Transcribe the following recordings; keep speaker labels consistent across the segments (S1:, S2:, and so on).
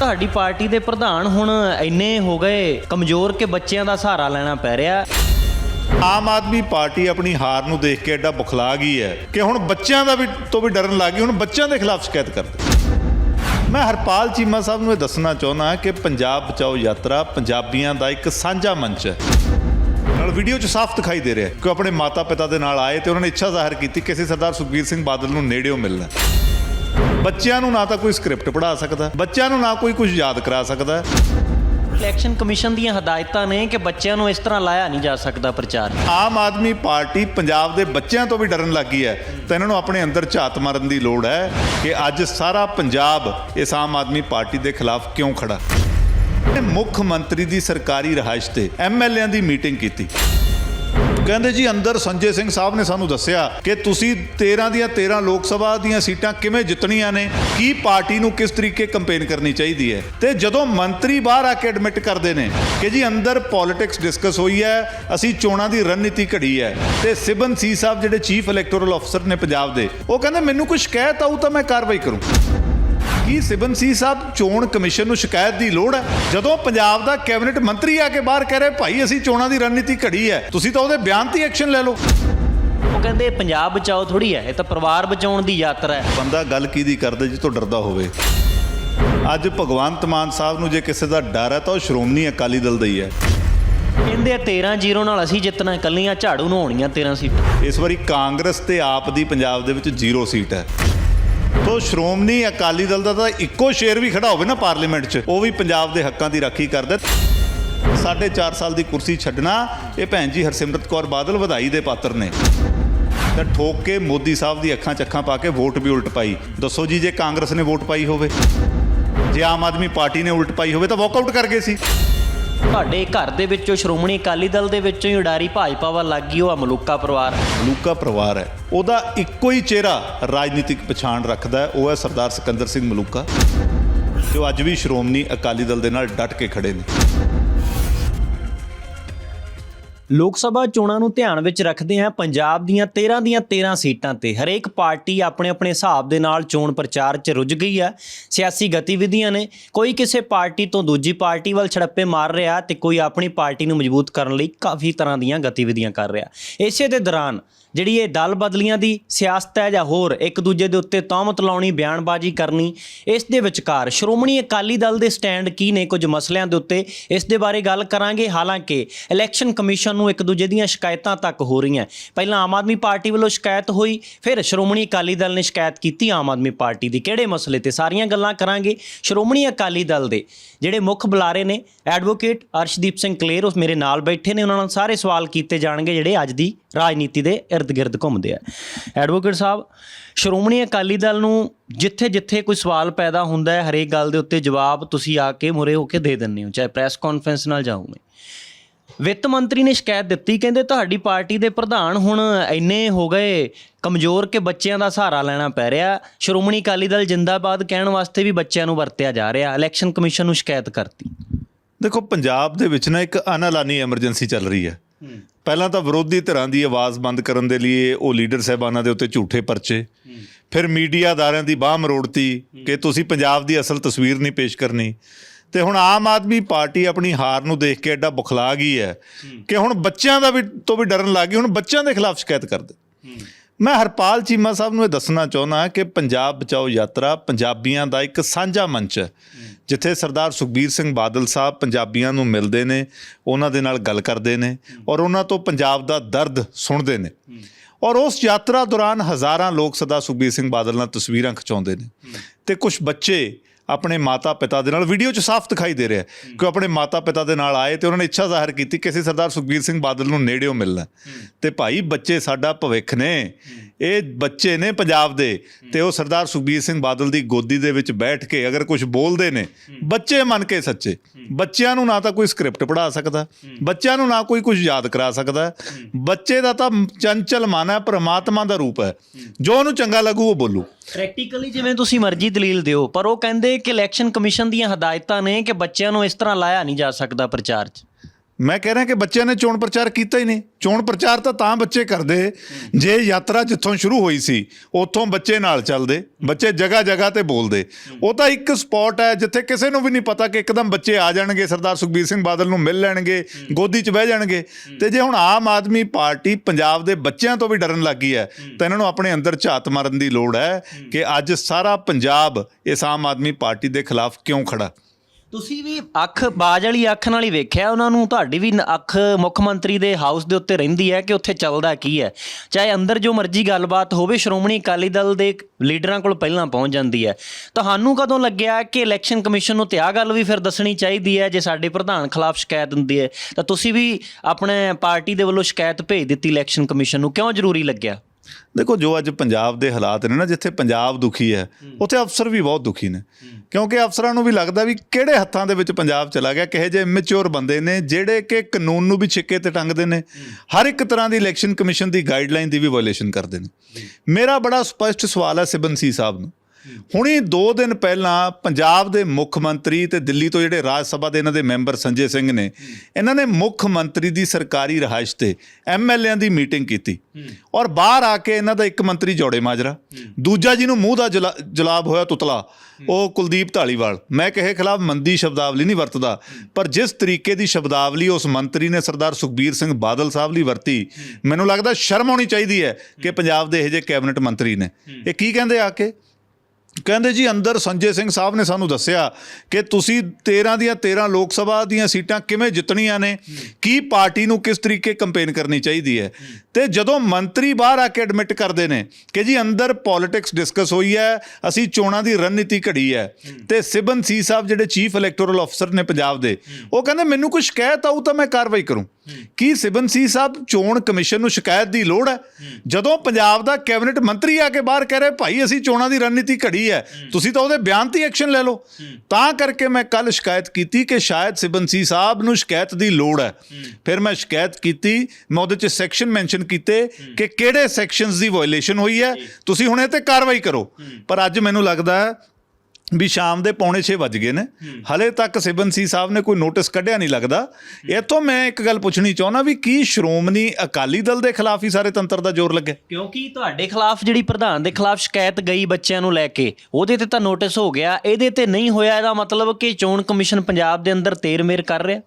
S1: ਤੁਹਾਡੀ ਪਾਰਟੀ ਦੇ ਪ੍ਰਧਾਨ ਹੁਣ ਇੰਨੇ ਹੋ ਗਏ, ਕਮਜ਼ੋਰ ਕਿ ਬੱਚਿਆਂ ਦਾ ਸਹਾਰਾ ਲੈਣਾ ਪੈ ਰਿਹਾ।
S2: ਆਮ ਆਦਮੀ ਪਾਰਟੀ ਆਪਣੀ ਹਾਰ ਨੂੰ ਦੇਖ ਕੇ ਐਡਾ ਬੁਖਲਾ ਗਈ ਹੈ ਕਿ ਹੁਣ ਬੱਚਿਆਂ ਦਾ ਵੀ ਤੋਂ ਵੀ ਡਰਨ ਲੱਗ ਗਈ, ਹੁਣ ਬੱਚਿਆਂ ਦੇ ਖਿਲਾਫ ਸ਼ਿਕਾਇਤ ਕਰਦੇ ਮੈਂ ਹਰਪਾਲ ਚੀਮਾ ਸਾਹਿਬ ਨੂੰ ਇਹ ਦੱਸਣਾ ਚਾਹੁੰਦਾ ਕਿ ਪੰਜਾਬ ਬਚਾਓ ਯਾਤਰਾ ਪੰਜਾਬੀਆਂ ਦਾ ਇੱਕ ਸਾਂਝਾ ਮੰਚ ਹੈ। ਨਾਲ ਵੀਡੀਓ 'ਚ ਸਾਫ਼ ਦਿਖਾਈ ਦੇ ਰਿਹਾ ਕਿ ਉਹ ਆਪਣੇ ਮਾਤਾ ਪਿਤਾ ਦੇ ਨਾਲ ਆਏ ਤੇ ਉਹਨਾਂ ਨੇ ਇੱਛਾ ਜ਼ਾਹਰ ਕੀਤੀ ਕਿ ਅਸੀਂ ਸਰਦਾਰ ਸੁਖਬੀਰ ਸਿੰਘ ਬਾਦਲ ਨੂੰ ਨੇੜਿਓਂ ਮਿਲਣਾ ਬੱਚਿਆਂ ਨੂੰ ਨਾ ਤਾਂ ਕੋਈ ਸਕ੍ਰਿਪਟ ਪੜ੍ਹਾ ਸਕਦਾ ਬੱਚਿਆਂ ਨੂੰ ਨਾ ਕੋਈ ਕੁਝ ਯਾਦ ਕਰਾ ਸਕਦਾ।
S1: ਇਲੈਕਸ਼ਨ ਕਮਿਸ਼ਨ ਦੀਆਂ ਹਦਾਇਤਾਂ ਨੇ ਕਿ ਬੱਚਿਆਂ ਨੂੰ ਇਸ ਤਰ੍ਹਾਂ ਲਾਇਆ ਨਹੀਂ ਜਾ ਸਕਦਾ ਪ੍ਰਚਾਰ।
S2: ਆਮ ਆਦਮੀ ਪਾਰਟੀ ਪੰਜਾਬ ਦੇ ਬੱਚਿਆਂ ਤੋਂ ਵੀ ਡਰਨ ਲੱਗੀ ਹੈ ਤਾਂ ਇਹਨਾਂ ਨੂੰ ਆਪਣੇ ਅੰਦਰ ਝਾਤ ਮਾਰਨ ਦੀ ਲੋੜ ਹੈ ਕਿ ਅੱਜ ਸਾਰਾ ਪੰਜਾਬ ਇਸ ਆਮ ਆਦਮੀ ਪਾਰਟੀ ਦੇ ਖਿਲਾਫ ਕਿਉਂ ਖੜਾ। ਮੁੱਖ ਮੰਤਰੀ ਦੀ ਸਰਕਾਰੀ ਰਹਾਇਸ਼ ਤੇ ਐਮਐਲਏਆਂ ਦੀ ਮੀਟਿੰਗ ਕੀਤੀ। ਕਹਿੰਦੇ ਜੀ, ਅੰਦਰ ਸੰਜੇ ਸਿੰਘ ਸਾਹਿਬ ਨੇ ਸਾਨੂੰ ਦੱਸਿਆ ਕਿ ਤੁਸੀਂ 13 ਦੀਆਂ 13 ਲੋਕ ਸਭਾ ਦੀਆਂ ਸੀਟਾਂ ਕਿਵੇਂ ਜਿੱਤਣੀਆਂ ਨੇ? ਕੀ ਪਾਰਟੀ ਨੂੰ ਕਿਸ ਤਰੀਕੇ ਕੰਪੇਨ ਕਰਨੀ ਚਾਹੀਦੀ ਹੈ? ਤੇ ਜਦੋਂ ਮੰਤਰੀ ਬਾਹਰ ਆ ਕੇ ਐਡਮਿਟ ਕਰਦੇ ਨੇ ਕਿ ਜੀ, ਅੰਦਰ ਪੋਲਿਟਿਕਸ ਡਿਸਕਸ ਹੋਈ ਹੈ, ਅਸੀਂ ਚੋਣਾਂ ਦੀ ਰਣਨੀਤੀ ਘੜੀ ਹੈ, ਤੇ ਸਿਬਨ ਸੀ ਸਾਹਿਬ ਜਿਹੜੇ ਚੀਫ ਇਲੈਕਟੋਰਲ ਅਫਸਰ ਨੇ ਪੰਜਾਬ ਦੇ, ਉਹ ਕਹਿੰਦੇ, ਮੈਨੂੰ ਕੋਈ ਸ਼ਿਕਾਇਤ ਆਊ ਤਾਂ ਮੈਂ ਕਾਰਵਾਈ ਕਰੂੰ। ਕੀ ਸਿਬਨ ਸੀ ਸਾਹਿਬ? ਚੋਣ ਕਮਿਸ਼ਨ ਨੂੰ ਸ਼ਿਕਾਇਤ ਦੀ ਲੋੜ ਹੈ? ਜਦੋਂ ਪੰਜਾਬ ਦਾ ਕੈਬਨਿਟ ਮੰਤਰੀ ਆ ਕੇ ਬਾਹਰ ਕਹਿ ਰਿਹਾ ਭਾਈ ਅਸੀਂ ਚੋਣਾਂ ਦੀ ਰਣਨੀਤੀ ਘੜੀ ਹੈ ਤੁਸੀਂ ਤਾਂ ਉਹਦੇ ਬਿਆਨ ਤੇ ਐਕਸ਼ਨ ਲੈ ਲਓ।
S1: ਉਹ ਕਹਿੰਦੇ ਪੰਜਾਬ ਬਚਾਓ ਥੋੜੀ ਹੈ ਇਹ ਤਾਂ ਪਰਿਵਾਰ ਬਚਾਉਣ ਦੀ ਯਾਤਰਾ ਹੈ।
S2: ਬੰਦਾ ਗੱਲ ਕਿਹਦੀ ਕਰਦਾ ਜਿਸ ਤੋਂ ਡਰਦਾ ਹੋਵੇ? ਅੱਜ ਭਗਵੰਤ ਮਾਨ ਸਾਹਿਬ ਨੂੰ ਜੇ ਕਿਸੇ ਦਾ ਡਰ ਹੈ ਤਾਂ ਉਹ ਸ਼੍ਰੋਮਣੀ ਅਕਾਲੀ ਦਲ ਦਾ ਹੀ ਹੈ।
S1: ਕਹਿੰਦੇ ਆ 13-0 ਨਾਲ ਅਸੀਂ ਜਿੱਤਣਾ ਕੱਲੀਆਂ ਝਾੜੂ ਨੂੰ ਹੋਣੀਆਂ 13 ਸੀਟਾਂ।
S2: ਇਸ ਵਾਰੀ ਕਾਂਗਰਸ ਤੇ ਆਪ ਦੀ ਪੰਜਾਬ ਦੇ ਵਿੱਚ ਜ਼ੀਰੋ ਸੀਟ ਹੈ। ਤੋ ਸ਼੍ਰੋਮਣੀ ਅਕਾਲੀ ਦਲ ਦਾ ਤਾਂ ਇੱਕੋ ਸ਼ੇਰ ਵੀ ਖੜਾ ਹੋਵੇ ਨਾ ਪਾਰਲੀਮੈਂਟ 'ਚ, ਉਹ ਵੀ ਪੰਜਾਬ ਦੇ ਹੱਕਾਂ ਦੀ ਰਾਖੀ ਕਰਦਾ। ਸਾਢੇ 4 ਸਾਲ ਦੀ ਕੁਰਸੀ ਛੱਡਣਾ, ਇਹ ਭੈਣ ਜੀ ਹਰਸਿਮਰਤ ਕੌਰ ਬਾਦਲ ਵਧਾਈ ਦੇ ਪਾਤਰ ਨੇ। ਤਾਂ ਠੋਕ ਕੇ ਮੋਦੀ ਸਾਹਿਬ ਦੀ ਅੱਖਾਂ ਚੱਖਾਂ ਪਾ ਕੇ ਵੋਟ ਵੀ ਉਲਟ ਪਾਈ। ਦੱਸੋ ਜੀ, ਜੇ ਕਾਂਗਰਸ ਨੇ ਵੋਟ ਪਾਈ ਹੋਵੇ, ਜੇ ਆਮ ਆਦਮੀ ਪਾਰਟੀ ਨੇ ਉਲਟ ਪਾਈ ਹੋਵੇ ਤਾਂ ਵਾਕਆਊਟ ਕਰ ਗਏ ਸੀ।
S1: ਤੁਹਾਡੇ ਘਰ ਦੇ ਵਿੱਚੋਂ ਸ਼੍ਰੋਮਣੀ ਅਕਾਲੀ ਦਲ ਦੇ ਵਿੱਚੋਂ ਹੀ ਉਡਾਰੀ ਭਾਜਪਾ ਵੱਲ ਲੱਗ ਗਈ, ਉਹ ਆ ਮਲੂਕਾ ਪਰਿਵਾਰ।
S2: ਮਲੂਕਾ ਪਰਿਵਾਰ ਹੈ। ਉਹਦਾ ਇੱਕੋ ਹੀ ਚਿਹਰਾ ਰਾਜਨੀਤਿਕ ਪਛਾਣ ਰੱਖਦਾ ਹੈ, ਉਹ ਹੈ ਸਰਦਾਰ ਸਿਕੰਦਰ ਸਿੰਘ ਮਲੂਕਾ, ਜੋ ਅੱਜ ਵੀ ਸ਼੍ਰੋਮਣੀ ਅਕਾਲੀ ਦਲ ਦੇ ਨਾਲ ਡਟ ਕੇ ਖੜੇ ਨੇ।
S1: ਲੋਕ ਸਭਾ ਚੋਣਾਂ ਨੂੰ ਧਿਆਨ ਵਿੱਚ ਰੱਖਦੇ ਹਾਂ, ਪੰਜਾਬ ਦੀਆਂ 13 ਦੀਆਂ 13 ਸੀਟਾਂ ਤੇ ਹਰੇਕ ਪਾਰਟੀ ਆਪਣੇ ਆਪਣੇ ਹਿਸਾਬ ਦੇ ਨਾਲ ਚੋਣ ਪ੍ਰਚਾਰ 'ਚ ਰੁੱਝ ਗਈ ਆ, ਸਿਆਸੀ ਗਤੀਵਿਧੀਆਂ ਨੇ, ਕੋਈ ਕਿਸੇ ਪਾਰਟੀ ਤੋਂ ਦੂਜੀ ਪਾਰਟੀ ਵੱਲ ਛੜੱਪੇ ਮਾਰ ਰਿਹਾ ਤੇ ਕੋਈ ਆਪਣੀ ਪਾਰਟੀ ਨੂੰ ਮਜ਼ਬੂਤ ਕਰਨ ਲਈ ਕਾਫੀ ਤਰ੍ਹਾਂ ਦੀਆਂ ਗਤੀਵਿਧੀਆਂ ਕਰ ਰਿਹਾ। ਇਸੇ ਦੇ ਦੌਰਾਨ ਜਿਹੜੀ ਇਹ ਦਲ ਬਦਲੀਆਂ ਦੀ ਸਿਆਸਤ ਹੈ ਜਾਂ ਹੋਰ ਇੱਕ ਦੂਜੇ ਦੇ ਉੱਤੇ ਤੌਮਤ ਲਾਉਣੀ, ਬਿਆਨਬਾਜ਼ੀ ਕਰਨੀ, ਇਸ ਦੇ ਵਿਚਕਾਰ ਸ਼੍ਰੋਮਣੀ ਅਕਾਲੀ ਦਲ ਦੇ ਸਟੈਂਡ ਕੀ ਨੇ ਕੁਝ ਮਸਲਿਆਂ ਦੇ ਉੱਤੇ? ਇਸ ਦੇ ਬਾਰੇ ਗੱਲ ਕਰਾਂਗੇ। ਹਾਲਾਂਕਿ ਇਲੈਕਸ਼ਨ ਕਮਿਸ਼ਨ ਨੂੰ ਇੱਕ ਦੂਜੇ ਦੀਆਂ ਸ਼ਿਕਾਇਤਾਂ ਤੱਕ ਹੋ ਰਹੀਆਂ। ਪਹਿਲਾਂ ਆਮ ਆਦਮੀ ਪਾਰਟੀ ਵੱਲੋਂ ਸ਼ਿਕਾਇਤ ਹੋਈ, ਫਿਰ ਸ਼੍ਰੋਮਣੀ ਅਕਾਲੀ ਦਲ ਨੇ ਸ਼ਿਕਾਇਤ ਕੀਤੀ ਆਮ ਆਦਮੀ ਪਾਰਟੀ ਦੀ। ਕਿਹੜੇ ਮਸਲੇ ਤੇ ਸਾਰੀਆਂ ਗੱਲਾਂ ਕਰਾਂਗੇ ਸ਼੍ਰੋਮਣੀ ਅਕਾਲੀ ਦਲ ਦੇ। ਜਿਹੜੇ ਮੁੱਖ ਬੁਲਾਰੇ ਨੇ ਐਡਵੋਕੇਟ ਅਰਸ਼ਦੀਪ ਸਿੰਘ ਕਲੇਰ ਉਸ ਮੇਰੇ ਨਾਲ ਬੈਠੇ ਨੇ, ਉਹਨਾਂ ਨਾਲ ਸਾਰੇ ਸਵਾਲ ਕੀਤੇ ਜਾਣਗੇ ਜਿਹੜੇ ਅੱਜ ਦੀ ਰਾਜਨੀਤੀ ਦੇ ird-gird ਘੁੰਮਦੇ ਆ। ਐਡਵੋਕੇਟ ਸਾਹਿਬ, ਸ਼੍ਰੋਮਣੀ ਅਕਾਲੀ ਦਲ ਨੂੰ ਜਿੱਥੇ ਜਿੱਥੇ ਕੋਈ ਸਵਾਲ ਪੈਦਾ ਹੁੰਦਾ ਹੈ, ਹਰੇਕ ਗੱਲ ਦੇ ਉੱਤੇ ਜਵਾਬ ਤੁਸੀਂ ਆ ਕੇ ਮੁਰੇ ਹੋ ਕੇ ਦੇ ਦਿੰਦੇ ਹੋ, ਚਾਹੇ ਪ੍ਰੈਸ ਕਾਨਫਰੰਸ ਨਾਲ ਜਾਓਗੇ ਵਿੱਤ ਮੰਤਰੀ ਨੇ ਸ਼ਿਕਾਇਤ ਦਿੱਤੀ ਕਹਿੰਦੇ ਤੁਹਾਡੀ ਪਾਰਟੀ ਦੇ ਪ੍ਰਧਾਨ ਹੁਣ ਇੰਨੇ ਹੋ ਗਏ ਕਮਜ਼ੋਰ ਕਿ ਬੱਚਿਆਂ ਦਾ ਸਹਾਰਾ ਲੈਣਾ ਪੈ ਰਿਹਾ। ਸ਼੍ਰੋਮਣੀ ਅਕਾਲੀ ਦਲ ਜਿੰਦਾਬਾਦ ਕਹਿਣ ਵਾਸਤੇ ਵੀ ਬੱਚਿਆਂ ਨੂੰ ਵਰਤਿਆ ਜਾ ਰਿਹਾ। ਇਲੈਕਸ਼ਨ ਕਮਿਸ਼ਨ ਨੂੰ ਸ਼ਿਕਾਇਤ ਕਰਤੀ।
S2: ਦੇਖੋ ਪੰਜਾਬ ਦੇ ਵਿੱਚ ਨਾ ਇੱਕ ਅਨਲਾਨੀ ਐਮਰਜੈਂਸੀ ਚੱਲ ਰਹੀ ਹੈ। ਪਹਿਲਾਂ ਤਾਂ ਵਿਰੋਧੀ ਧਿਰਾਂ ਦੀ ਆਵਾਜ਼ ਬੰਦ ਕਰਨ ਦੇ ਲਈ ਉਹ ਲੀਡਰ ਸਾਹਿਬਾਨਾਂ ਦੇ ਉੱਤੇ ਝੂਠੇ ਪਰਚੇ। ਫਿਰ ਮੀਡੀਆ ਅਦਾਰਿਆਂ ਦੀ ਬਾਹ ਮਰੋੜਤੀ ਕਿ ਤੁਸੀਂ ਪੰਜਾਬ ਦੀ ਅਸਲ ਤਸਵੀਰ ਨਹੀਂ ਪੇਸ਼ ਕਰਨੀ। ਤੇ ਹੁਣ ਆਮ ਆਦਮੀ ਪਾਰਟੀ ਆਪਣੀ ਹਾਰ ਨੂੰ ਦੇਖ ਕੇ ਐਡਾ ਬੁਖਲਾ ਗਈ ਹੈ ਕਿ ਹੁਣ ਬੱਚਿਆਂ ਦਾ ਵੀ ਤੋਂ ਵੀ ਡਰਨ ਲੱਗ ਗਈ ਹੁਣ ਬੱਚਿਆਂ ਦੇ ਖਿਲਾਫ ਸ਼ਿਕਾਇਤ ਕਰਦੇ ਮੈਂ ਹਰਪਾਲ ਚੀਮਾ ਸਾਹਿਬ ਨੂੰ ਇਹ ਦੱਸਣਾ ਚਾਹੁੰਦਾ ਕਿ ਪੰਜਾਬ ਬਚਾਓ ਯਾਤਰਾ ਪੰਜਾਬੀਆਂ ਦਾ ਇੱਕ ਸਾਂਝਾ ਮੰਚ ਹੈ ਜਿੱਥੇ ਸਰਦਾਰ ਸੁਖਬੀਰ ਸਿੰਘ ਬਾਦਲ ਸਾਹਿਬ ਪੰਜਾਬੀਆਂ ਨੂੰ ਮਿਲਦੇ ਨੇ ਉਹਨਾਂ ਦੇ ਨਾਲ ਗੱਲ ਕਰਦੇ ਨੇ ਔਰ ਉਹਨਾਂ ਤੋਂ ਪੰਜਾਬ ਦਾ ਦਰਦ ਸੁਣਦੇ ਨੇ। ਔਰ ਉਸ ਯਾਤਰਾ ਦੌਰਾਨ ਹਜ਼ਾਰਾਂ ਲੋਕ ਸਦਾ ਸੁਖਬੀਰ ਸਿੰਘ ਬਾਦਲ ਨਾਲ ਤਸਵੀਰਾਂ ਖਿਚਾਉਂਦੇ ਨੇ। ਤੇ ਕੁਝ ਬੱਚੇ ਆਪਣੇ ਮਾਤਾ ਪਿਤਾ ਦੇ ਨਾਲ ਵੀਡੀਓ 'ਚ ਸਾਫ਼ ਦਿਖਾਈ ਦੇ ਰਿਹਾ ਕਿ ਉਹ ਆਪਣੇ ਮਾਤਾ ਪਿਤਾ ਦੇ ਨਾਲ ਆਏ ਤੇ ਉਹਨਾਂ ਨੇ ਇੱਛਾ ਜ਼ਾਹਰ ਕੀਤੀ ਕਿ ਅਸੀਂ ਸਰਦਾਰ ਸੁਖਬੀਰ ਸਿੰਘ ਬਾਦਲ ਨੂੰ ਨੇੜਿਓਂ ਮਿਲਣਾ ਤੇ ਭਾਈ ਬੱਚੇ ਸਾਡਾ ਭਵਿੱਖ ਨੇ। ਇਹ ਬੱਚੇ ਨੇ ਪੰਜਾਬ ਦੇ ਤੇ ਉਹ ਸਰਦਾਰ ਸੁਖਬੀਰ ਸਿੰਘ ਬਾਦਲ ਦੀ ਗੋਦੀ ਦੇ ਵਿੱਚ ਬੈਠ ਕੇ ਅਗਰ ਕੁਝ ਬੋਲਦੇ ਨੇ ਬੱਚੇ ਮੰਨ ਕੇ ਸੱਚੇ। ਬੱਚਿਆਂ ਨੂੰ ਨਾ ਤਾਂ ਕੋਈ ਸਕ੍ਰਿਪਟ ਪੜ੍ਹਾ ਸਕਦਾ ਬੱਚਿਆਂ ਨੂੰ ਨਾ ਕੋਈ ਕੁਝ ਯਾਦ ਕਰਾ ਸਕਦਾ। ਬੱਚੇ ਦਾ ਤਾਂ ਚੰਚਲ ਮਨ ਹੈ ਪ੍ਰਮਾਤਮਾ ਦਾ ਰੂਪ ਹੈ। ਜੋ ਉਹਨੂੰ ਚੰਗਾ ਲੱਗੂ ਉਹ ਬੋਲੂ।
S1: ਪ੍ਰੈਕਟੀਕਲੀ ਜਿਵੇਂ ਤੁਸੀਂ ਮਰਜ਼ੀ ਦਲੀਲ ਦਿਓ ਪਰ ਉਹ ਕਹਿੰਦੇ ਕਿ ਇਲੈਕਸ਼ਨ ਕਮਿਸ਼ਨ ਦੀਆਂ ਹਦਾਇਤਾਂ ਨੇ ਕਿ ਬੱਚਿਆਂ ਨੂੰ ਇਸ ਤਰ੍ਹਾਂ ਲਾਇਆ ਨਹੀਂ ਜਾ ਸਕਦਾ ਪ੍ਰਚਾਰ 'ਚ।
S2: ਮੈਂ ਕਹਿ ਰਿਹਾ ਕਿ ਬੱਚਿਆਂ ਨੇ ਚੋਣ ਪ੍ਰਚਾਰ ਕੀਤਾ ਹੀ ਨਹੀਂ। ਚੋਣ ਪ੍ਰਚਾਰ ਤਾਂ ਤਾਂ ਬੱਚੇ ਕਰਦੇ। ਜੇ ਯਾਤਰਾ ਜਿੱਥੋਂ ਸ਼ੁਰੂ ਹੋਈ ਸੀ, ਉੱਥੋਂ ਬੱਚੇ ਨਾਲ ਚੱਲਦੇ, ਬੱਚੇ ਜਗ੍ਹਾ ਜਗ੍ਹਾ ਤੇ ਬੋਲਦੇ। ਉਹ ਤਾਂ ਇੱਕ ਸਪੌਟ ਹੈ ਜਿੱਥੇ ਕਿਸੇ ਨੂੰ ਵੀ ਨਹੀਂ ਪਤਾ ਕਿ ਇੱਕਦਮ ਬੱਚੇ ਆ ਜਾਣਗੇ, ਸਰਦਾਰ ਸੁਖਬੀਰ ਸਿੰਘ ਬਾਦਲ ਨੂੰ ਮਿਲ ਲੈਣਗੇ, ਗੋਦੀ 'ਚ ਬਹਿ ਜਾਣਗੇ। ਤੇ ਜੇ ਹੁਣ ਆਮ ਆਦਮੀ ਪਾਰਟੀ ਪੰਜਾਬ ਦੇ ਬੱਚਿਆਂ ਤੋਂ ਵੀ ਡਰਨ ਲੱਗੀ ਹੈ, ਤਾਂ ਇਹਨਾਂ ਨੂੰ ਆਪਣੇ ਅੰਦਰ ਝਾਤ ਮਾਰਨ ਦੀ ਲੋੜ ਹੈ ਕਿ ਅੱਜ ਸਾਰਾ ਪੰਜਾਬ ਇਸ ਆਮ ਆਦਮੀ ਪਾਰਟੀ ਦੇ ਖਿਲਾਫ ਕਿਉਂ ਖੜਾ।
S1: ਤੁਸੀਂ ਵੀ ਅੱਖ, ਬਾਜ ਵਾਲੀ ਅੱਖ ਨਾਲ ਹੀ ਵੇਖਿਆ, ਉਹਨਾਂ ਨੂੰ ਤੁਹਾਡੀ ਵੀ ਨ- ਅੱਖ ਮੁੱਖ ਮੰਤਰੀ ਦੇ ਹਾਊਸ ਦੇ ਉੱਤੇ ਰਹਿੰਦੀ ਹੈ ਕਿ ਉੱਥੇ ਚੱਲਦਾ ਕੀ ਹੈ? ਚਾਹੇ ਅੰਦਰ ਜੋ ਮਰਜ਼ੀ ਗੱਲਬਾਤ ਹੋਵੇ, ਸ਼੍ਰੋਮਣੀ ਅਕਾਲੀ ਦਲ ਦੇ ਲੀਡਰਾਂ ਕੋਲ ਪਹਿਲਾਂ ਪਹੁੰਚ ਜਾਂਦੀ ਹੈ। ਤੁਹਾਨੂੰ ਕਦੋਂ ਲੱਗਿਆ ਕਿ ਇਲੈਕਸ਼ਨ ਕਮਿਸ਼ਨ ਨੂੰ ਤੇ ਆਹ ਗੱਲ ਵੀ ਫਿਰ ਦੱਸਣੀ ਚਾਹੀਦੀ ਹੈ, ਜੇ ਸਾਡੇ ਪ੍ਰਧਾਨ ਖਿਲਾਫ ਸ਼ਿਕਾਇਤ ਹੁੰਦੀ ਹੈ? ਤਾਂ ਤੁਸੀਂ ਵੀ ਆਪਣੇ ਪਾਰਟੀ ਦੇ ਵੱਲੋਂ ਸ਼ਿਕਾਇਤ ਭੇਜ ਦਿੱਤੀ ਇਲੈਕਸ਼ਨ ਕਮਿਸ਼ਨ ਨੂੰ, ਕਿਉਂ ਜ਼ਰੂਰੀ ਲੱਗਿਆ?
S2: ਦੇਖੋ ਜੋ ਅੱਜ ਪੰਜਾਬ ਦੇ ਹਾਲਾਤ ਨੇ ਨਾ ਜਿੱਥੇ ਪੰਜਾਬ ਦੁਖੀ ਹੈ ਉੱਥੇ ਅਫਸਰ ਵੀ ਬਹੁਤ ਦੁਖੀ ਨੇ। ਕਿਉਂਕਿ ਅਫਸਰਾਂ ਨੂੰ ਵੀ ਲੱਗਦਾ ਵੀ ਕਿਹੜੇ ਹੱਥਾਂ ਦੇ ਵਿੱਚ ਪੰਜਾਬ ਚਲਾ ਗਿਆ ਕਿਹੇ ਜਿਹੇ ਇਮੈਚੁਰ ਬੰਦੇ ਨੇ ਜਿਹੜੇ ਕਿ ਕਾਨੂੰਨ ਨੂੰ ਵੀ ਛਿੱਕੇ ਤੇ ਟੰਗਦੇ ਨੇ। ਹਰ ਇੱਕ ਤਰ੍ਹਾਂ ਦੀ ਇਲੈਕਸ਼ਨ ਕਮਿਸ਼ਨ ਦੀ ਗਾਈਡਲਾਈਨ ਦੀ ਵੀ ਵਾਇਓਲੇਸ਼ਨ ਕਰਦੇ ਨੇ। ਮੇਰਾ ਬੜਾ ਸਪਸ਼ਟ ਸਵਾਲ ਹੈ ਸਿਬੰਸੀ ਸਾਹਿਬ ਨੂੰ। ਹੁਣੇ 2 ਦਿਨ ਪਹਿਲਾਂ ਪੰਜਾਬ ਦੇ ਮੁੱਖ ਮੰਤਰੀ ਤੇ ਦਿੱਲੀ ਤੋਂ ਜਿਹੜੇ ਰਾਜ ਸਭਾ ਦੇ ਇਹਨਾਂ ਦੇ ਮੈਂਬਰ ਸੰਜੇ ਸਿੰਘ ਨੇ, ਇਹਨਾਂ ਨੇ ਮੁੱਖ ਮੰਤਰੀ ਦੀ ਸਰਕਾਰੀ ਰਹਾਇਸ਼ ਤੇ ਐਮਐਲਏਆਂ ਦੀ ਮੀਟਿੰਗ ਕੀਤੀ। ਔਰ ਬਾਹਰ ਆ ਕੇ ਇਹਨਾਂ ਦਾ ਇੱਕ ਮੰਤਰੀ ਜੋੜੇ ਮਾਜਰਾ। ਦੂਜਾ ਜਿਹਨੂੰ ਮੂੰਹ ਦਾ ਜਲਾ- ਜਲਾਬ ਹੋਇਆ ਤੁਤਲਾ, ਉਹ ਕੁਲਦੀਪ ਢਾਲੀਵਾਲ ਮੈਂ ਕਹੇ ਖਿਲਾਫ ਮੰਦੀ ਸ਼ਬਦਾਵਲੀ ਨਹੀਂ ਵਰਤਦਾ, ਪਰ ਜਿਸ ਤਰੀਕੇ ਦੀ ਸ਼ਬਦਾਵਲੀ ਉਸ ਮੰਤਰੀ ਨੇ ਸਰਦਾਰ ਸੁਖਬੀਰ ਸਿੰਘ ਬਾਦਲ ਸਾਹਿਬ ਲਈ ਵਰਤੀ, ਮੈਨੂੰ ਲੱਗਦਾ ਸ਼ਰਮ ਆਉਣੀ ਚਾਹੀਦੀ ਹੈ ਕਿ ਪੰਜਾਬ ਦੇ ਇਹੋ ਜਿਹੇ ਕੈਬਨਿਟ ਮੰਤਰੀ ਨੇ। ਇਹ ਕੀ ਕਹਿੰਦੇ ਆ ਕੇ? ਕਹਿੰਦੇ ਜੀ ਅੰਦਰ ਸੰਜੇ ਸਿੰਘ ਸਾਹਿਬ ਨੇ ਸਾਨੂੰ ਦੱਸਿਆ ਕਿ ਤੁਸੀਂ 13 ਦੀਆਂ 13 ਲੋਕ ਸਭਾ ਦੀਆਂ ਸੀਟਾਂ ਕਿਵੇਂ ਜਿੱਤਣੀਆਂ ਨੇ? ਕੀ ਪਾਰਟੀ ਨੂੰ ਕਿਸ ਤਰੀਕੇ ਕੰਪੇਨ ਕਰਨੀ ਚਾਹੀਦੀ ਹੈ? ਤੇ ਜਦੋਂ ਮੰਤਰੀ ਬਾਹਰ ਆ ਕੇ ਐਡਮਿਟ ਕਰਦੇ ਨੇ ਕਿ ਜੀ ਅੰਦਰ ਪੋਲਿਟਿਕਸ ਡਿਸਕਸ ਹੋਈ ਹੈ, ਅਸੀਂ ਚੋਣਾਂ ਦੀ ਰਣਨੀਤੀ ਘੜੀ ਹੈ, ਤੇ ਸਿਬਨ ਸੀ ਸਾਹਿਬ ਜਿਹੜੇ ਚੀਫ ਇਲੈਕਟੋਰਲ ਅਫਸਰ ਨੇ ਪੰਜਾਬ ਦੇ, ਉਹ ਕਹਿੰਦੇ ਮੈਨੂੰ ਕੋਈ ਸ਼ਿਕਾਇਤ ਆਊ ਤਾਂ ਮੈਂ ਕਾਰਵਾਈ ਕਰੂੰ। ਕੀ ਸਿਬਨ ਸੀ ਸਾਹਿਬ ਚੋਣ ਕਮਿਸ਼ਨ ਨੂੰ ਸ਼ਿਕਾਇਤ ਦੀ ਲੋੜ ਹੈ? ਜਦੋਂ ਪੰਜਾਬ ਦਾ ਕੈਬਨਿਟ ਮੰਤਰੀ ਆ ਕੇ ਬਾਹਰ ਕਹਿ ਰਿਹਾ, ਭਾਈ, ਅਸੀਂ ਚੋਣਾਂ ਦੀ ਰਣਨੀਤੀ ਘੜੀ ਹੈ, ਤੁਸੀਂ ਤਾਂ ਉਹਦੇ ਬਿਆਨ ਤੇ ਐਕਸ਼ਨ ਲੈ ਲਓ। ਤਾਂ ਕਰਕੇ ਮੈਂ ਕੱਲ ਸ਼ਿਕਾਇਤ ਕੀਤੀ ਕਿ ਸ਼ਾਇਦ ਸਿਬਨ ਸੀ ਸਾਹਿਬ ਨੂੰ ਸ਼ਿਕਾਇਤ ਦੀ ਲੋੜ ਹੈ। ਫਿਰ ਮੈਂ ਸ਼ਿਕਾਇਤ ਕੀਤੀ, ਮੈਂ ਉਹਦੇ ਚ ਸੈਕਸ਼ਨ ਮੈਂਸ਼ਨ ਕੀਤੇ ਕਿ ਕਿਹੜੇ ਸੈਕਸ਼ਨਸ ਦੀ ਵਾਇਲੇਸ਼ਨ ਹੋਈ ਹੈ, ਤੁਸੀਂ ਹੁਣ ਇਹ ਤੇ ਕਾਰਵਾਈ ਕਰੋ। ਪਰ ਅੱਜ ਮੈਨੂੰ ਲੱਗਦਾ ਵੀ ਸ਼ਾਮ ਦੇ ਪੌਣੇ 6 ਵੱਜ ਗਏ ਨੇ। ਹਲੇ ਤੱਕ ਸਿਬਨ ਸੀ ਸਾਹਿਬ ਨੇ ਕੋਈ ਨੋਟਿਸ ਕੱਢਿਆ ਨਹੀਂ ਲੱਗਦਾ। ਇੱਥੋਂ ਮੈਂ ਇੱਕ ਗੱਲ ਪੁੱਛਣੀ ਚਾਹੁੰਦਾ ਵੀ ਕੀ ਸ਼੍ਰੋਮਣੀ ਅਕਾਲੀ ਦਲ ਦੇ ਖਿਲਾਫ ਹੀ ਸਾਰੇ ਤੰਤਰ ਦਾ ਜ਼ੋਰ ਲੱਗਿਆ
S1: ਕਿਉਂਕਿ ਤੁਹਾਡੇ ਖਿਲਾਫ ਜਿਹੜੀ ਪ੍ਰਧਾਨ ਦੇ ਖਿਲਾਫ ਸ਼ਿਕਾਇਤ ਗਈ ਬੱਚਿਆਂ ਨੂੰ ਲੈ ਕੇ ਉਹਦੇ ਤੇ ਤਾਂ ਨੋਟਿਸ ਹੋ ਗਿਆ ਇਹਦੇ ਤੇ ਨਹੀਂ ਹੋਇਆ ਇਹਦਾ ਮਤਲਬ ਕਿ ਚੋਣ ਕਮਿਸ਼ਨ ਪੰਜਾਬ ਦੇ ਅੰਦਰ ਤੇਰ-ਮੇਰ ਕਰ ਰਿਹਾ।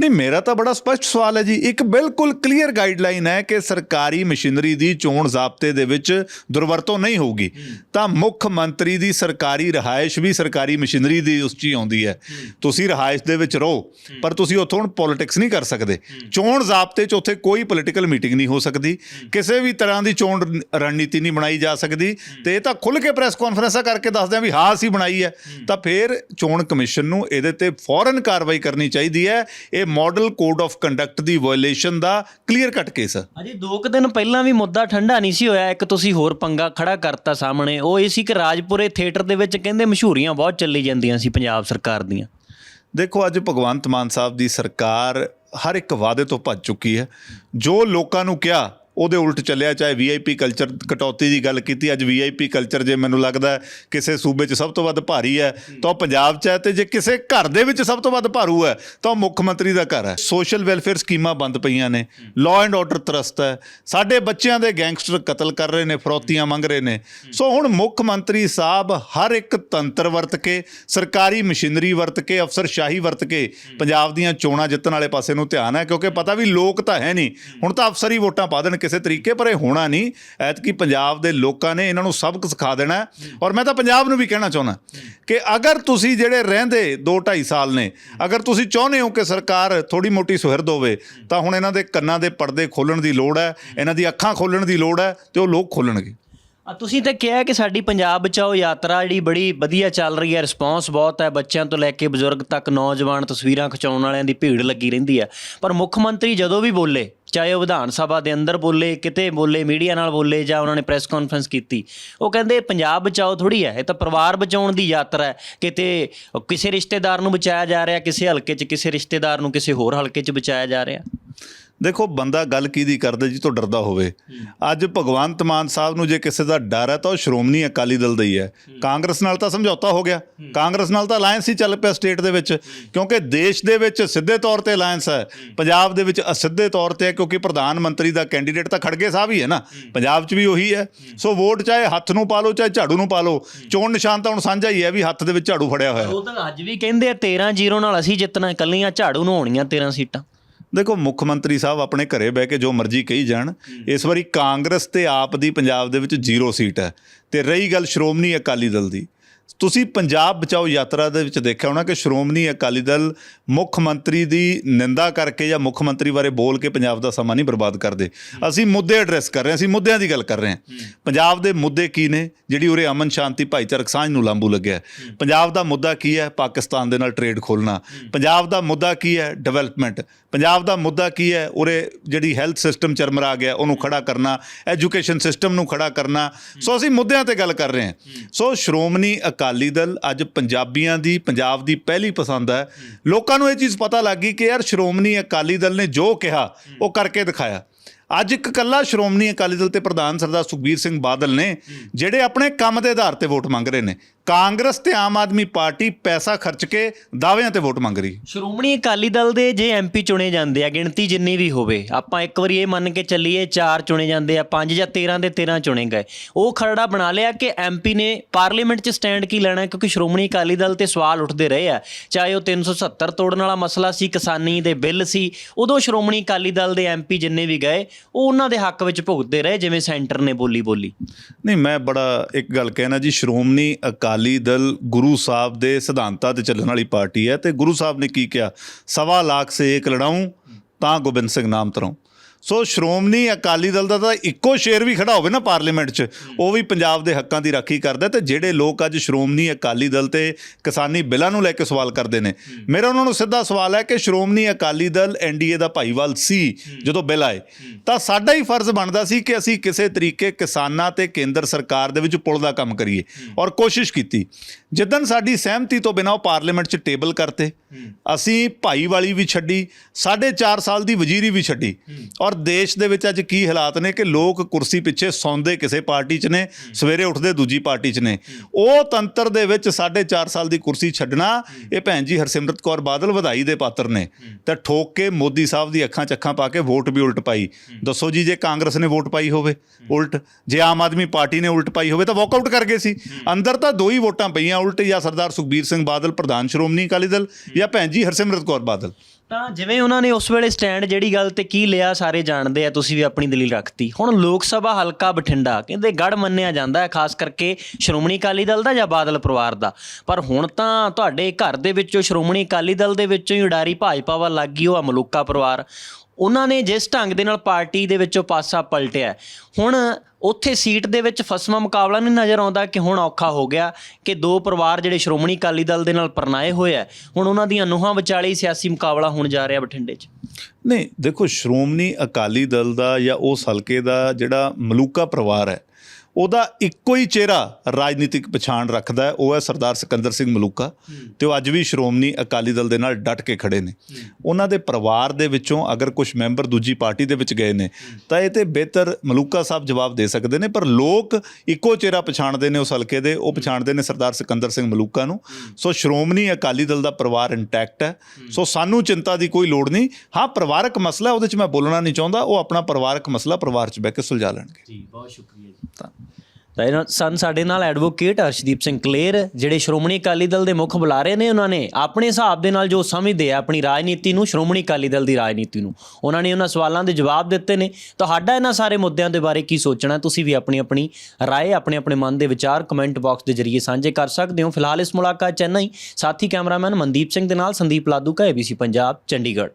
S2: ਨਹੀਂ, ਮੇਰਾ ਤਾਂ ਬੜਾ ਸਪਸ਼ਟ ਸਵਾਲ ਹੈ ਜੀ। ਇੱਕ ਬਿਲਕੁਲ ਕਲੀਅਰ ਗਾਈਡਲਾਈਨ ਹੈ ਕਿ ਸਰਕਾਰੀ ਮਸ਼ੀਨਰੀ ਦੀ ਚੋਣ ਜ਼ਾਬਤੇ ਦੇ ਵਿੱਚ ਦੁਰਵਰਤੋਂ ਨਹੀਂ ਹੋਊਗੀ। ਤਾਂ ਮੁੱਖ ਮੰਤਰੀ ਦੀ ਸਰਕਾਰੀ ਰਹਾਇਸ਼ ਵੀ ਸਰਕਾਰੀ ਮਸ਼ੀਨਰੀ ਦੀ ਉਸ 'ਚ ਹੀ ਆਉਂਦੀ ਹੈ। ਤੁਸੀਂ ਰਹਾਇਸ਼ ਦੇ ਵਿੱਚ ਰਹੋ, ਪਰ ਤੁਸੀਂ ਉੱਥੋਂ ਹੁਣ ਪੋਲਿਟਿਕਸ ਨਹੀਂ ਕਰ ਸਕਦੇ। ਚੋਣ ਜ਼ਾਬਤੇ 'ਚ ਉੱਥੇ ਕੋਈ ਪੋਲਿਟੀਕਲ ਮੀਟਿੰਗ ਨਹੀਂ ਹੋ ਸਕਦੀ। ਕਿਸੇ ਵੀ ਤਰ੍ਹਾਂ ਦੀ ਚੋਣ ਰਣਨੀਤੀ ਨਹੀਂ ਬਣਾਈ ਜਾ ਸਕਦੀ। ਤੇ ਇਹ ਤਾਂ ਖੁੱਲ ਕੇ ਪ੍ਰੈਸ ਕਾਨਫਰੰਸਾਂ ਕਰਕੇ ਦੱਸਦੇ ਆ ਵੀ ਹਾਂ ਅਸੀਂ ਬਣਾਈ ਹੈ। ਤਾਂ ਫਿਰ ਚੋਣ ਕਮਿਸ਼ਨ ਨੂੰ ਇਹਦੇ ਤੇ ਫੌਰਨ ਕਾਰਵਾਈ ਕਰਨੀ ਚਾਹੀਦੀ ਹੈ। ਇਹ ਮਾਡਲ ਕੋਡ ਆਫ ਕੰਡਕਟ ਦੀ ਵਾਇਓਲੇਸ਼ਨ ਦਾ ਕਲੀਅਰ ਕੱਟ ਕੇਸ ਹੈ
S1: ਅਜੇ ਦੋ ਕੁ ਦਿਨ ਪਹਿਲਾਂ ਵੀ ਮੁੱਦਾ ਠੰਡਾ ਨਹੀਂ ਸੀ ਹੋਇਆ। ਇੱਕ ਤੁਸੀਂ ਹੋਰ ਪੰਗਾ ਖੜਾ ਕਰਤਾ ਸਾਹਮਣੇ। ਉਹ ਇਹ ਸੀ ਕਿ ਰਾਜਪੁਰੇ ਥੀਏਟਰ ਦੇ ਵਿੱਚ ਕਹਿੰਦੇ ਮਸ਼ਹੂਰੀਆਂ ਬਹੁਤ ਚੱਲੀ ਜਾਂਦੀਆਂ ਸੀ ਪੰਜਾਬ ਸਰਕਾਰ ਦੀਆਂ।
S2: ਦੇਖੋ ਅੱਜ ਭਗਵੰਤ ਮਾਨ ਸਾਹਿਬ ਦੀ ਸਰਕਾਰ ਹਰ ਇੱਕ ਵਾਅਦੇ ਤੋਂ ਭੱਜ ਚੁੱਕੀ ਹੈ। ਜੋ ਲੋਕਾਂ ਨੂੰ ਕਿਹਾ ਉਹਦੇ ਉਲਟ ਚੱਲਿਆ, ਚਾਹੇ ਵੀਆਈਪੀ ਕਲਚਰ ਕਟੌਤੀ ਦੀ ਗੱਲ ਕੀਤੀ, ਅੱਜ ਵੀਆਈਪੀ ਕਲਚਰ ਜੇ ਮੈਨੂੰ ਲੱਗਦਾ ਕਿਸੇ ਸੂਬੇ 'ਚ ਸਭ ਤੋਂ ਵੱਧ ਭਾਰੀ ਹੈ, ਤਾਂ ਉਹ ਪੰਜਾਬ 'ਚ ਹੈ ਤੇ ਜੇ ਕਿਸੇ ਘਰ ਦੇ ਵਿੱਚ ਸਭ ਤੋਂ ਵੱਧ ਭਾਰੂ ਹੈ, ਤਾਂ ਉਹ ਮੁੱਖ ਮੰਤਰੀ ਦਾ ਘਰ ਹੈ। ਸੋਸ਼ਲ ਵੈਲਫੇਅਰ ਸਕੀਮਾਂ ਬੰਦ ਪਈਆਂ ਨੇ ਲਾਅ ਐਂਡ ਆਰਡਰ ਤਰਸਤ ਹੈ। ਸਾਡੇ ਬੱਚਿਆਂ ਦੇ ਗੈਂਗਸਟਰ ਕਤਲ ਕਰ ਰਹੇ ਨੇ, ਫਰੋਤੀਆਂ ਮੰਗ ਰਹੇ ਨੇ। ਸੋ ਹੁਣ ਮੁੱਖ ਮੰਤਰੀ ਸਾਹਿਬ ਹਰ ਇੱਕ ਤੰਤਰ ਵਰਤ ਕੇ, ਸਰਕਾਰੀ ਮਸ਼ੀਨਰੀ ਵਰਤ ਕੇ, ਅਫਸਰਸ਼ਾਹੀ ਵਰਤ ਕੇ ਪੰਜਾਬ ਦੀਆਂ ਚੋਣਾਂ ਜਿੱਤਣ ਵਾਲੇ ਪਾਸੇ ਨੂੰ ਧਿਆਨ ਹੈ, ਕਿਉਂਕਿ ਪਤਾ ਵੀ ਲੋਕ ਤਾਂ ਹੈ ਨਹੀਂ। ਹੁਣ ਤਾਂ ਅਫਸਰ ਹੀ ਵੋਟਾਂ ਪਾ ਦੇਣ ਕਿਸੇ ਤਰੀਕੇ, ਪਰ ਇਹ ਹੋਣਾ ਨਹੀਂ। ਐਤਕੀ ਪੰਜਾਬ ਦੇ ਲੋਕਾਂ ਨੇ ਇਹਨਾਂ ਨੂੰ ਸਬਕ ਸਿਖਾ ਦੇਣਾ ਔਰ ਮੈਂ ਤਾਂ ਪੰਜਾਬ ਨੂੰ ਵੀ ਕਹਿਣਾ ਚਾਹੁੰਦਾ ਕਿ ਅਗਰ ਤੁਸੀਂ ਜਿਹੜੇ ਰਹਿੰਦੇ 2 2.5 ਸਾਲ ਨੇ, ਅਗਰ ਤੁਸੀਂ ਚਾਹੁੰਦੇ ਹੋ ਕਿ ਸਰਕਾਰ ਥੋੜੀ ਮੋਟੀ ਸੁਹਿਰਦ ਹੋਵੇ, ਤਾਂ ਹੁਣ ਇਹਨਾਂ ਦੇ ਕੰਨਾਂ ਦੇ ਪਰਦੇ ਖੋਲਣ ਦੀ ਲੋੜ ਹੈ, ਇਹਨਾਂ ਦੀ ਅੱਖਾਂ ਖੋਲਣ ਦੀ ਲੋੜ ਹੈ ਤੇ ਉਹ ਲੋਕ ਖੋਲਣਗੇ
S1: ਤੁਸੀਂ ਤਾਂ ਕਿਹਾ ਕਿ ਸਾਡੀ ਪੰਜਾਬ ਬਚਾਓ ਯਾਤਰਾ ਜਿਹੜੀ ਬੜੀ ਵਧੀਆ ਚੱਲ ਰਹੀ ਹੈ ਰਿਸਪੌਂਸ ਬਹੁਤ ਹੈ, ਬੱਚਿਆਂ ਤੋਂ ਲੈ ਕੇ ਬਜ਼ੁਰਗ ਤੱਕ, ਨੌਜਵਾਨ ਤਸਵੀਰਾਂ ਖਿਚਾਉਣ ਵਾਲਿਆਂ ਦੀ ਭੀੜ ਲੱਗੀ ਰਹਿੰਦੀ ਹੈ। ਪਰ ਮੁੱਖ ਮੰਤਰੀ ਜਦੋਂ ਵੀ ਬੋਲੇ ਚਾਹੇ ਉਹ ਵਿਧਾਨ ਸਭਾ ਦੇ ਅੰਦਰ ਬੋਲੇ, ਕਿਤੇ ਬੋਲੇ, ਮੀਡੀਆ ਨਾਲ ਬੋਲੇ ਜਾਂ ਉਹਨਾਂ ਨੇ ਪ੍ਰੈਸ ਕਾਨਫਰੰਸ ਕੀਤੀ। ਉਹ ਕਹਿੰਦੇ, ਪੰਜਾਬ ਬਚਾਓ ਥੋੜੀ ਹੈ, ਇਹ ਤਾਂ ਪਰਿਵਾਰ ਬਚਾਉਣ ਦੀ ਯਾਤਰਾ ਹੈ। ਕਿਤੇ ਕਿਸੇ ਰਿਸ਼ਤੇਦਾਰ ਨੂੰ ਬਚਾਇਆ ਜਾ ਰਿਹਾ, ਕਿਸੇ ਹਲਕੇ 'ਚ, ਕਿਸੇ ਰਿਸ਼ਤੇਦਾਰ ਨੂੰ ਕਿਸੇ ਹੋਰ ਹਲਕੇ 'ਚ ਬਚਾਇਆ ਜਾ ਰਿਹਾ।
S2: ਦੇਖੋ, ਬੰਦਾ ਗੱਲ ਕਿਹਦੀ ਕਰਦਾ ਜੀ, ਤੋਂ ਡਰਦਾ ਹੋਵੇ। ਅੱਜ ਭਗਵੰਤ ਮਾਨ ਸਾਹਿਬ ਨੂੰ ਜੇ ਕਿਸੇ ਦਾ ਡਰ ਹੈ, ਤਾਂ ਉਹ ਸ਼੍ਰੋਮਣੀ ਅਕਾਲੀ ਦਲ ਦਾ ਹੀ ਹੈ। ਕਾਂਗਰਸ ਨਾਲ ਤਾਂ ਸਮਝੌਤਾ ਹੋ ਗਿਆ। ਕਾਂਗਰਸ ਨਾਲ ਤਾਂ ਅਲਾਈਅੰਸ ਹੀ ਚੱਲ ਪਿਆ ਸਟੇਟ ਦੇ ਵਿੱਚ। ਕਿਉਂਕਿ ਦੇਸ਼ ਦੇ ਵਿੱਚ ਸਿੱਧੇ ਤੌਰ ਤੇ ਅਲਾਈਅੰਸ ਹੈ। ਪੰਜਾਬ ਦੇ ਵਿੱਚ ਅਸਿੱਧੇ ਤੌਰ ਤੇ ਹੈ, ਕਿਉਂਕਿ ਪ੍ਰਧਾਨ ਮੰਤਰੀ ਦਾ ਕੈਂਡੀਡੇਟ ਤਾਂ ਖੜਗੇ ਸਾਹਿਬ ਹੀ ਹੈ ਨਾ। ਪੰਜਾਬ 'ਚ ਵੀ ਉਹੀ ਹੈ। ਸੋ ਵੋਟ ਚਾਹੇ ਹੱਥ ਨੂੰ ਪਾ ਲਓ, ਚਾਹੇ ਝਾੜੂ ਨੂੰ ਪਾ ਲਓ, ਚੋਣ ਨਿਸ਼ਾਨ ਤਾਂ ਹੁਣ ਸਾਂਝਾ ਹੀ ਹੈ ਵੀ ਹੱਥ ਦੇ ਵਿੱਚ ਝਾੜੂ ਫੜਿਆ ਹੋਇਆ
S1: ਉਹ ਤਾਂ ਅੱਜ ਵੀ ਕਹਿੰਦੇ ਆ 13-0 ਨਾਲ ਅਸੀਂ ਜਿੱਤਣਾ, ਇਕੱਲੀਆਂ ਝਾੜੂ ਨੂੰ ਹੋਣੀਆਂ 13 ਸੀਟਾਂ।
S2: ਦੇਖੋ ਮੁੱਖ ਮੰਤਰੀ ਸਾਹਿਬ ਆਪਣੇ ਘਰੇ ਬਹਿ ਕੇ ਜੋ ਮਰਜ਼ੀ ਕਹੀ ਜਾਣ। ਇਸ ਵਾਰੀ ਕਾਂਗਰਸ ਤੇ ਆਪ ਦੀ ਪੰਜਾਬ ਦੇ ਵਿੱਚ ਜ਼ੀਰੋ ਸੀਟ ਹੈ। ਤੇ ਰਹੀ ਗੱਲ ਸ਼੍ਰੋਮਣੀ ਅਕਾਲੀ ਦਲ ਦੀ। ਤੁਸੀਂ ਪੰਜਾਬ ਬਚਾਓ ਯਾਤਰਾ ਦੇ ਵਿੱਚ ਦੇਖਿਆ ਹੋਣਾ ਕਿ ਸ਼੍ਰੋਮਣੀ ਅਕਾਲੀ ਦਲ ਮੁੱਖ ਮੰਤਰੀ ਦੀ ਨਿੰਦਾ ਕਰਕੇ ਜਾਂ ਮੁੱਖ ਮੰਤਰੀ ਬਾਰੇ ਬੋਲ ਕੇ ਪੰਜਾਬ ਦਾ ਸਮਾਂ ਨਹੀਂ ਬਰਬਾਦ ਕਰਦੇ। ਅਸੀਂ ਮੁੱਦੇ ਐਡਰੈਸ ਕਰ ਰਹੇ ਹਾਂ, ਅਸੀਂ ਮੁੱਦਿਆਂ ਦੀ ਗੱਲ ਕਰ ਰਹੇ ਹਾਂ। ਪੰਜਾਬ ਦੇ ਮੁੱਦੇ ਕੀ ਨੇ, ਜਿਹੜੀ ਉਰੇ ਅਮਨ ਸ਼ਾਂਤੀ ਭਾਈਚਾਰਕ ਸਾਂਝ ਨੂੰ ਲਾਂਬੂ ਲੱਗਿਆ ਪੰਜਾਬ ਦਾ ਮੁੱਦਾ ਕੀ ਹੈ? ਪਾਕਿਸਤਾਨ ਦੇ ਨਾਲ ਟ੍ਰੇਡ ਖੋਲਣਾ ਪੰਜਾਬ ਦਾ ਮੁੱਦਾ ਕੀ ਹੈ? ਡਿਵੈਲਪਮੈਂਟ ਪੰਜਾਬ ਦਾ ਮੁੱਦਾ ਕੀ ਹੈ? ਉਰੇ ਜਿਹੜੀ ਹੈਲਥ ਸਿਸਟਮ ਚਰਮਰਾ ਗਿਆ, ਉਹਨੂੰ ਖੜਾ ਕਰਨਾ ਐਜੂਕੇਸ਼ਨ ਸਿਸਟਮ ਨੂੰ ਖੜਾ ਕਰਨਾ। ਸੋ ਅਸੀਂ ਮੁੱਦਿਆਂ ਤੇ ਗੱਲ ਕਰ ਰਹੇ ਹਾਂ। ਸੋ ਸ਼੍ਰੋਮਣੀ ਅਕਾਲੀ ਅਕਾਲੀ ਦਲ ਅੱਜ ਪੰਜਾਬੀਆਂ ਦੀ, ਪੰਜਾਬ ਦੀ ਪਹਿਲੀ ਪਸੰਦ ਹੈ। ਲੋਕਾਂ ਨੂੰ ਇਹ ਚੀਜ਼ ਪਤਾ ਲੱਗ ਗਈ ਕਿ ਯਾਰ ਸ਼੍ਰੋਮਣੀ ਅਕਾਲੀ ਦਲ ਨੇ ਜੋ ਕਿਹਾ, ਉਹ ਕਰਕੇ ਦਿਖਾਇਆ। ਅੱਜ ਇੱਕ ਕੱਲਾ ਸ਼੍ਰੋਮਣੀ ਅਕਾਲੀ ਦਲ ਤੇ ਪ੍ਰਧਾਨ ਸਰਦਾਰ ਸੁਖਬੀਰ ਸਿੰਘ ਬਾਦਲ ਨੇ, ਜਿਹੜੇ ਆਪਣੇ ਕੰਮ ਦੇ ਆਧਾਰ ਤੇ ਵੋਟ ਮੰਗ ਰਹੇ ਨੇ ਕਾਂਗਰਸ ਤੇ ਆਮ ਆਦਮੀ ਪਾਰਟੀ ਪੈਸਾ ਖਰਚ ਕੇ ਦਾਅਵਿਆਂ ਤੇ ਵੋਟ ਮੰਗ ਰਹੀ
S1: ਸ਼੍ਰੋਮਣੀ ਅਕਾਲੀ ਦਲ ਦੇ ਜੇ ਐਮਪੀ ਚੁਣੇ ਜਾਂਦੇ ਆ ਗਿਣਤੀ ਜਿੰਨੀ ਵੀ ਹੋਵੇ ਆਪਾਂ ਇੱਕ ਵਾਰੀ ਇਹ ਮੰਨ ਕੇ ਚੱਲੀਏ 4 ਚੁਣੇ ਜਾਂਦੇ ਆ 5 ਜਾਂ 13 ਦੇ 13 ਚੁਣੇ ਗਏ। ਉਹ ਖਰੜਾ ਬਣਾ ਲਿਆ ਕਿ ਐਮਪੀ ਨੇ ਪਾਰਲੀਮੈਂਟ 'ਚ ਸਟੈਂਡ ਕੀ ਲੈਣਾ? ਕਿਉਂਕਿ ਸ਼੍ਰੋਮਣੀ ਅਕਾਲੀ ਦਲ ਤੇ ਸਵਾਲ ਉੱਠਦੇ ਰਹੇ ਆ। ਚਾਹੇ ਉਹ 370 ਤੋੜਨ ਵਾਲਾ ਮਸਲਾ ਸੀ ਕਿਸਾਨੀ ਦੇ ਬਿੱਲ ਸੀ ਉਦੋਂ ਸ਼੍ਰੋਮਣੀ ਅਕਾਲੀ ਦਲ ਦੇ ਐਮਪੀ ਜਿੰਨੇ ਵੀ ਗਏ ਉਹ ਉਹਨਾਂ ਦੇ ਹੱਕ ਵਿੱਚ ਭੁਗਤਦੇ ਰਹੇ ਜਿਵੇਂ ਸੈਂਟਰ ਨੇ ਬੋਲੀ ਬੋਲੀ
S2: ਨਹੀਂ ਮੈਂ ਬੜਾ ਇੱਕ ਗੱਲ ਕਹਿਣਾ ਜੀ ਸ਼੍ਰੋਮਣੀ ਅਕਾਲੀ ਅਕਾਲੀ ਦਲ ਗੁਰੂ ਸਾਹਿਬ ਦੇ ਸਿਧਾਂਤਾਂ ਤੇ ਚੱਲਣ ਵਾਲੀ ਪਾਰਟੀ ਹੈ ਤੇ ਗੁਰੂ ਸਾਹਿਬ ਨੇ ਕੀ ਕਿਹਾ? ਸਵਾ ਲੱਖ ਸੇ ਇੱਕ ਲੜਾऊं ਤਾਂ ਗੋਬਿੰਦ ਸਿੰਘ ਨਾਮ ਤਰਾਉ ਸੋ ਸ਼੍ਰੋਮਣੀ ਅਕਾਲੀ ਦਲ ਦਾ ਤਾਂ ਇੱਕੋ ਸ਼ੇਰ ਵੀ ਖੜਾ ਹੋਵੇ ਨਾ ਪਾਰਲੀਮੈਂਟ 'ਚ। ਉਹ ਵੀ ਪੰਜਾਬ ਦੇ ਹੱਕਾਂ ਦੀ ਰਾਖੀ ਕਰਦਾ ਤੇ ਜਿਹੜੇ ਲੋਕ ਅੱਜ ਸ਼੍ਰੋਮਣੀ ਅਕਾਲੀ ਦਲ ਤੇ ਕਿਸਾਨੀ ਬਿੱਲਾਂ ਨੂੰ ਲੈ ਕੇ ਸਵਾਲ ਕਰਦੇ ਨੇ। ਮੇਰਾ ਉਹਨਾਂ ਨੂੰ ਸਿੱਧਾ ਸਵਾਲ ਹੈ ਕਿ ਸ਼੍ਰੋਮਣੀ ਅਕਾਲੀ ਦਲ ਐਨਡੀਏ ਦਾ ਭਾਈਵਾਲ ਸੀ ਜਦੋਂ ਬਿੱਲ ਆਏ। ਤਾਂ ਸਾਡਾ ਹੀ ਫਰਜ਼ ਬਣਦਾ ਸੀ ਕਿ ਅਸੀਂ ਕਿਸੇ ਤਰੀਕੇ ਕਿਸਾਨਾਂ ਤੇ ਕੇਂਦਰ ਸਰਕਾਰ ਦੇ ਵਿੱਚ ਪੁਲ ਦਾ ਕੰਮ ਕਰੀਏ ਔਰ ਕੋਸ਼ਿਸ਼ ਕੀਤੀ। ਜਿੱਦਨ ਸਾਡੀ ਸਹਿਮਤੀ ਤੋਂ ਬਿਨਾਂ ਉਹ ਪਾਰਲੀਮੈਂਟ 'ਚ ਟੇਬਲ ਕਰਤੇ। ਅਸੀਂ ਭਾਈਵਾਲੀ ਵੀ ਛੱਡੀ, ਸਾਢੇ 4 ਸਾਲ ਦੀ ਵਜ਼ੀਰੀ ਵੀ ਛੱਡੀ ਔਰ ਪਰ ਦੇਸ਼ ਦੇ ਵਿੱਚ ਅੱਜ ਕੀ ਹਾਲਾਤ ਨੇ ਕਿ ਲੋਕ ਕੁਰਸੀ ਪਿੱਛੇ ਸੌਂਦੇ ਕਿਸੇ ਪਾਰਟੀ 'ਚ ਨੇ, ਸਵੇਰੇ ਉੱਠਦੇ ਦੂਜੀ ਪਾਰਟੀ 'ਚ ਨੇ। ਉਹ ਤੰਤਰ ਦੇ ਵਿੱਚ ਸਾਢੇ 4 ਸਾਲ ਦੀ ਕੁਰਸੀ ਛੱਡਣਾ, ਇਹ ਭੈਣ ਜੀ ਹਰਸਿਮਰਤ ਕੌਰ ਬਾਦਲ ਵਧਾਈ ਦੇ ਪਾਤਰ ਨੇ। ਤਾਂ ਠੋਕ ਕੇ ਮੋਦੀ ਸਾਹਿਬ ਦੀ ਅੱਖਾਂ ਚੱਖਾਂ ਪਾ ਕੇ ਵੋਟ ਵੀ ਉਲਟ ਪਾਈ। ਦੱਸੋ ਜੀ, ਜੇ ਕਾਂਗਰਸ ਨੇ ਵੋਟ ਪਾਈ ਹੋਵੇ, ਉਲਟ। ਜੇ ਆਮ ਆਦਮੀ ਪਾਰਟੀ ਨੇ ਉਲਟ ਪਾਈ ਹੋਵੇ ਤਾਂ ਵਾਕਆਊਟ ਕਰ ਗਏ ਸੀ। ਅੰਦਰ ਤਾਂ ਦੋ ਹੀ ਵੋਟਾਂ ਪਈਆਂ, ਉਲਟ ਜਾਂ ਸਰਦਾਰ ਸੁਖਬੀਰ ਸਿੰਘ ਬਾਦਲ, ਪ੍ਰਧਾਨ ਸ਼੍ਰੋਮਣੀ ਅਕਾਲੀ ਦਲ ਜਾਂ ਭੈਣ ਜੀ ਹਰਸਿਮਰਤ ਕੌਰ ਬਾਦਲ।
S1: ਤਾਂ ਜਿਵੇਂ ਉਹਨਾਂ ਨੇ ਉਸ ਵੇਲੇ ਸਟੈਂਡ ਜਿਹੜੀ ਗੱਲ ਤੇ ਕੀ ਲਿਆ ਸਾਰੇ ਜਾਣਦੇ ਆ, ਤੁਸੀਂ ਵੀ ਆਪਣੀ ਦਲੀਲ ਰੱਖਤੀ। ਹੁਣ ਲੋਕ ਸਭਾ ਹਲਕਾ ਬਠਿੰਡਾ, ਕਹਿੰਦੇ ਗੜ ਮੰਨਿਆ ਜਾਂਦਾ ਹੈ, ਖਾਸ ਕਰਕੇ ਸ਼੍ਰੋਮਣੀ ਅਕਾਲੀ ਦਲ ਦਾ ਜਾਂ ਬਾਦਲ ਪਰਿਵਾਰ ਦਾ। ਪਰ ਹੁਣ ਤਾਂ ਤੁਹਾਡੇ ਘਰ ਦੇ ਵਿੱਚੋਂ ਸ਼੍ਰੋਮਣੀ ਅਕਾਲੀ ਦਲ ਦੇ ਵਿੱਚੋਂ ਹੀ ਉਡਾਰੀ ਭਾਜਪਾ ਵੱਲ ਲੱਗ ਗਈ, ਉਹ ਆ ਮਲੂਕਾ ਪਰਿਵਾਰ। ਉਹਨਾਂ ਨੇ ਜਿਸ ਢੰਗ ਦੇ ਨਾਲ ਪਾਰਟੀ ਦੇ ਵਿੱਚੋਂ ਪਾਸਾ ਪਲਟਿਆ। ਹੁਣ ਉੱਥੇ ਸੀਟ ਦੇ ਵਿੱਚ ਫਸਵਾ ਮੁਕਾਬਲਾ ਨਹੀਂ ਨਜ਼ਰ ਆਉਂਦਾ ਕਿ ਹੁਣ ਔਖਾ ਹੋ ਗਿਆ ਕਿ ਦੋ ਪਰਿਵਾਰ ਜਿਹੜੇ ਸ਼੍ਰੋਮਣੀ ਅਕਾਲੀ ਦਲ ਦੇ ਨਾਲ ਪਰਨਾਏ ਹੋਏ ਆ, ਹੁਣ ਉਹਨਾਂ ਦੀਆਂ ਨੂਹਾਂ ਵਿਚਾਲੇ ਸਿਆਸੀ ਮੁਕਾਬਲਾ ਹੋਣ ਜਾ ਰਿਹਾ ਬਠਿੰਡੇ 'ਚ।
S2: ਨਹੀਂ, ਦੇਖੋ ਸ਼੍ਰੋਮਣੀ ਅਕਾਲੀ ਦਲ ਦਾ ਜਾਂ ਉਸ ਹਲਕੇ ਦਾ ਜਿਹੜਾ ਮਲੂਕਾ ਪਰਿਵਾਰ ਹੈ ਉਹਦਾ ਇੱਕੋ ਹੀ ਚਿਹਰਾ ਰਾਜਨੀਤਿਕ ਪਛਾਣ ਰੱਖਦਾ ਹੈ ਉਹ ਹੈ ਸਰਦਾਰ ਸਿਕੰਦਰ ਸਿੰਘ ਮਲੂਕਾ ਤੇ ਉਹ ਅੱਜ ਵੀ ਸ਼੍ਰੋਮਣੀ ਅਕਾਲੀ ਦਲ ਦੇ ਨਾਲ ਡਟ ਕੇ ਖੜੇ ਨੇ। ਉਹਨਾਂ ਦੇ ਪਰਿਵਾਰ ਦੇ ਵਿੱਚੋਂ ਅਗਰ ਕੁਝ ਮੈਂਬਰ ਦੂਜੀ ਪਾਰਟੀ ਦੇ ਵਿੱਚ ਗਏ ਨੇ ਤਾਂ ਇਹ ਤੇ ਬਿਹਤਰ ਮਲੂਕਾ ਸਾਹਿਬ ਜਵਾਬ ਦੇ ਸਕਦੇ ਨੇ ਪਰ ਲੋਕ ਇੱਕੋ ਚਿਹਰਾ ਪਛਾਣਦੇ ਨੇ ਉਸ ਹਲਕੇ ਦੇ ਉਹ ਪਛਾਣਦੇ ਨੇ ਸਰਦਾਰ ਸਿਕੰਦਰ ਸਿੰਘ ਮਲੂਕਾ ਨੂੰ। ਸੋ ਸ਼੍ਰੋਮਣੀ ਅਕਾਲੀ ਦਲ ਦਾ ਪਰਿਵਾਰ ਇੰਟੈਕਟ ਹੈ। ਸੋ ਸਾਨੂੰ ਚਿੰਤਾ ਦੀ ਕੋਈ ਲੋੜ ਨਹੀਂ। ਹਾਂ ਪਰਿਵਾਰਕ ਮਸਲਾ ਉਹਦੇ 'ਚ ਮੈਂ ਬੋਲਣਾ ਨਹੀਂ ਚਾਹੁੰਦਾ ਉਹ ਆਪਣਾ ਪਰਿਵਾਰਕ ਮਸਲਾ ਪਰਿਵਾਰ 'ਚ ਬਹਿ ਕੇ ਸੁਲਝਾ ਲੈਣਗੇ।
S1: ਜੀ ਬਹੁਤ ਸ਼ੁਕਰੀਆ ਜੀ। ਤਾਂ ਇਹਨਾਂ ਸਨ ਸਾਡੇ ਨਾਲ ਐਡਵੋਕੇਟ ਅਰਸ਼ਦੀਪ ਸਿੰਘ ਕਲੇਰ, ਜਿਹੜੇ ਸ਼੍ਰੋਮਣੀ ਅਕਾਲੀ ਦਲ ਦੇ ਮੁੱਖ ਬੁਲਾਰੇ ਨੇ ਉਹਨਾਂ ਨੇ, ਆਪਣੇ ਹਿਸਾਬ ਦੇ ਨਾਲ ਜੋ ਸਮਝਦੇ ਆ ਆਪਣੀ ਰਾਜਨੀਤੀ ਨੂੰ, ਸ਼੍ਰੋਮਣੀ ਅਕਾਲੀ ਦਲ ਦੀ ਰਾਜਨੀਤੀ ਨੂੰ। ਉਹਨਾਂ ਨੇ ਉਹਨਾਂ ਸਵਾਲਾਂ ਦੇ ਜਵਾਬ ਦਿੱਤੇ ਨੇ। ਤੁਹਾਡਾ ਇਹਨਾਂ ਸਾਰੇ ਮੁੱਦਿਆਂ ਦੇ ਬਾਰੇ ਕੀ ਸੋਚਣਾ? ਤੁਸੀਂ ਵੀ ਆਪਣੀ ਆਪਣੀ ਰਾਏ, ਆਪਣੇ ਆਪਣੇ ਮਨ ਦੇ ਵਿਚਾਰ ਕਮੈਂਟ ਬਾਕਸ ਦੇ ਜ਼ਰੀਏ ਸਾਂਝੇ ਕਰ ਸਕਦੇ ਹੋ। ਫਿਲਹਾਲ ਇਸ ਮੁਲਾਕਾਤ ਚੈਨਈ ਸਾਥੀ ਕੈਮਰਾਮੈਨ ਮਨਦੀਪ ਸਿੰਘ ਦੇ ਨਾਲ ਸੰਦੀਪ ਲਾਦੂ ਕਾ ਏਬੀਸੀ ਪੰਜਾਬ, ਚੰਡੀਗੜ੍ਹ।